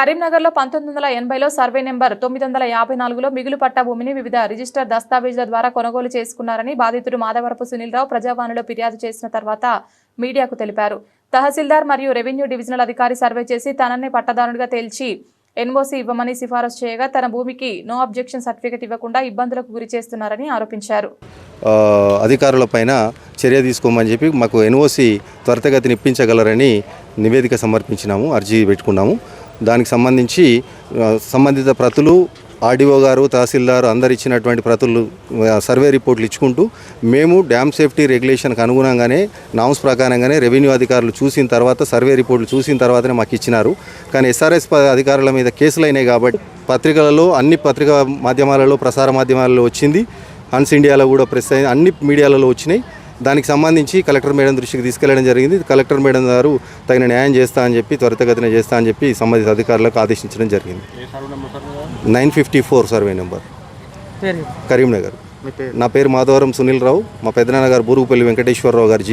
కరీంనగర్లో పంతొమ్మిది వందల ఎనభైలో సర్వే నెంబర్ తొమ్మిది వందల యాభై నాలుగులో మిగులు పట్ట భూమిని వివిధ రిజిస్టర్ దస్తావేజుల ద్వారా కొనుగోలు చేసుకున్నారని బాధితుడు మాధవరపు సునీల్రావు ప్రజావాణిలో ఫిర్యాదు చేసిన తర్వాత మీడియాకు తెలిపారు. తహసీల్దార్ మరియు రెవెన్యూ డివిజనల్ అధికారి సర్వే చేసి తననే పట్టదారుడిగా తేల్చి ఎన్ఓసీ ఇవ్వమని సిఫారసు చేయగా తన భూమికి నో అబ్జెక్షన్ సర్టిఫికెట్ ఇవ్వకుండా ఇబ్బందులకు గురి చేస్తున్నారని ఆరోపించారు. అధికారులపైన చర్య తీసుకోమని చెప్పి మాకు ఎన్ఓసి త్వరితగతిని ఇప్పించగలరని నివేదిక సమర్పించినాము అర్జీ పెట్టుకున్నాము. దానికి సంబంధించి సంబంధిత ప్రతులు ఆర్డీఓ గారు తహసీల్దారు అందరు ఇచ్చినటువంటి ప్రతులు సర్వే రిపోర్ట్లు ఇచ్చుకుంటూ మేము డ్యామ్ సేఫ్టీ రెగ్యులేషన్కి అనుగుణంగానే నామ్స్ ప్రకారంగానే రెవెన్యూ అధికారులు చూసిన తర్వాత సర్వే రిపోర్ట్లు చూసిన తర్వాతనే మాకు ఇచ్చినారు. కానీ ఎస్ఆర్ఎస్ అధికారుల మీద కేసులు అయినాయి కాబట్టి పత్రికలలో అన్ని పత్రికా మాధ్యమాలలో ప్రసార మాధ్యమాలలో వచ్చింది. హన్స్ ఇండియాలో కూడా ప్రెస్ అన్ని మీడియాలలో వచ్చినాయి. దానికి సంబంధించి కలెక్టర్ మేడం దృష్టికి తీసుకెళ్ళడం జరిగింది. కలెక్టర్ మేడం గారు తగిన న్యాయం చేస్తా అని చెప్పి త్వరితగతిన చేస్తా అని చెప్పి సంబంధిత అధికారులకు ఆదేశించడం జరిగింది. Nine fifty four survey number. Karimnagar. నా పేరు మాధవరం సునీల్ రావు. మా పెద్దనాన్న గారు బూరుగుపల్లి వెంకటేశ్వరరావు గారు